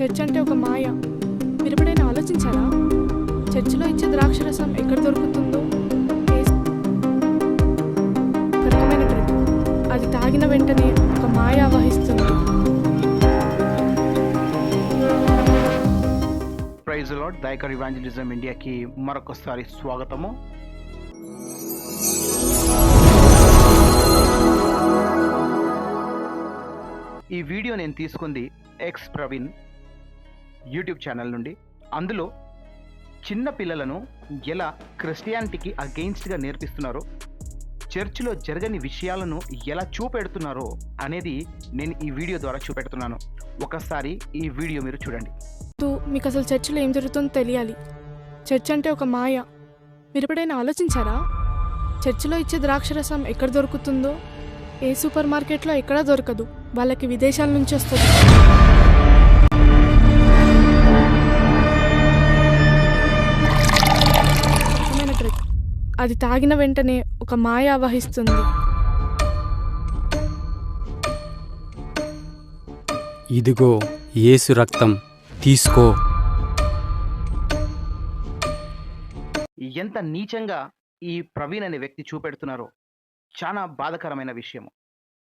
Church అంటే ఒక మాయ. మీరు ఎప్పుడైనా ఆలోచించారా? చర్చిలో ఇచ్చే ద్రాక్షరసం ఎక్కడ దొరుకుతుందో? అది తాగిన వెంటనే ఒక మాయ ఆవహిస్తుంది. ప్రైజ్ లాడ్ దైకర్ ఇవాంజలిజం ఇండియాకి మరొకసారి స్వాగతము. ఈ వీడియో నేను తీసుకుంది ఎక్స్ ప్రవీణ్ యూట్యూబ్ ఛానల్ నుండి. అందులో చిన్న పిల్లలను ఎలా క్రిస్టియానిటీకి అగెయిన్స్ట్గా నేర్పిస్తున్నారో చర్చిలో జరగని విషయాలను ఎలా చూపెడుతున్నారో అనేది నేను ఈ వీడియో ద్వారా చూపెడుతున్నాను. ఒకసారి ఈ వీడియో మీరు చూడండి. మీకు అసలు చర్చిలో ఏం జరుగుతుందో తెలియాలి. చర్చ్ అంటే ఒక మాయ. మీరు ఎప్పుడైనా ఆలోచించారా? చర్చిలో ఇచ్చే ద్రాక్షరసం ఎక్కడ దొరుకుతుందో? ఏ సూపర్ మార్కెట్లో ఎక్కడా దొరకదు. వాళ్ళకి విదేశాల నుంచి వస్తుంది. అది తాగిన వెంటనే ఒక మాయ ఆవహిస్తుంది. ఇదిగో యేసు రక్తం తీసుకో. ఎంత నీచంగా ఈ ప్రవీణ్ అనే వ్యక్తి చూపెడుతున్నారో. చాలా బాధకరమైన విషయం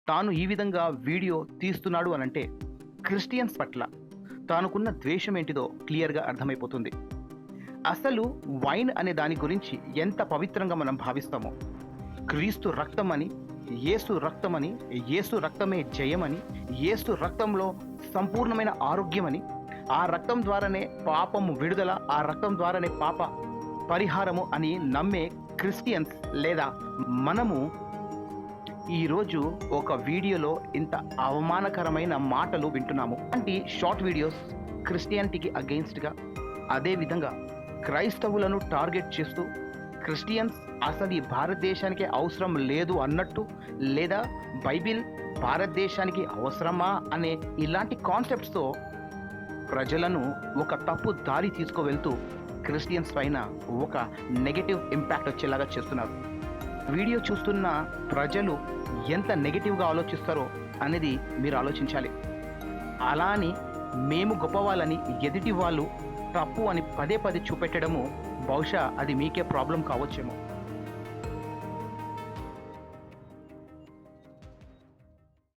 తాను ఈ విధంగా వీడియో తీస్తున్నాడు అనంటే క్రిస్టియన్స్ పట్ల తానుకున్న ద్వేషం ఏంటిదో క్లియర్గా అర్థమైపోతుంది. అసలు వైన్ అనే దాని గురించి ఎంత పవిత్రంగా మనం భావిస్తామో. క్రీస్తు రక్తం అని యేసు రక్తమని ఏసు రక్తమే జయమని ఏసు రక్తంలో సంపూర్ణమైన ఆరోగ్యమని ఆ రక్తం ద్వారానే పాపము విడుదల ఆ రక్తం ద్వారానే పాప పరిహారము అని నమ్మే క్రిస్టియన్స్ లేదా మనము ఈరోజు ఒక వీడియోలో ఇంత అవమానకరమైన మాటలు వింటున్నాము. అంటే షార్ట్ వీడియోస్ క్రిస్టియానిటీకి అగెయిన్స్ట్గా అదేవిధంగా క్రైస్తవులను టార్గెట్ చేస్తూ క్రిస్టియన్స్ అసలు ఈ భారతదేశానికి అవసరం లేదు అన్నట్టు లేదా బైబిల్ భారతదేశానికి అవసరమా అనే ఇలాంటి కాన్సెప్ట్స్తో ప్రజలను ఒక తప్పు దారి తీసుకువెళ్తూ క్రిస్టియన్స్ పైన ఒక నెగటివ్ ఇంపాక్ట్ వచ్చేలాగా చేస్తున్నారు. వీడియో చూస్తున్న ప్రజలు ఎంత నెగటివ్గా ఆలోచిస్తారో అనేది మీరు ఆలోచించాలి. అలా అని మేము గొప్పవాళ్ళని ఎదుటి వాళ్ళు తప్పు అని పదే పదే చూపెట్టడము బహుశా అది మీకే ప్రాబ్లం కావచ్చేమో.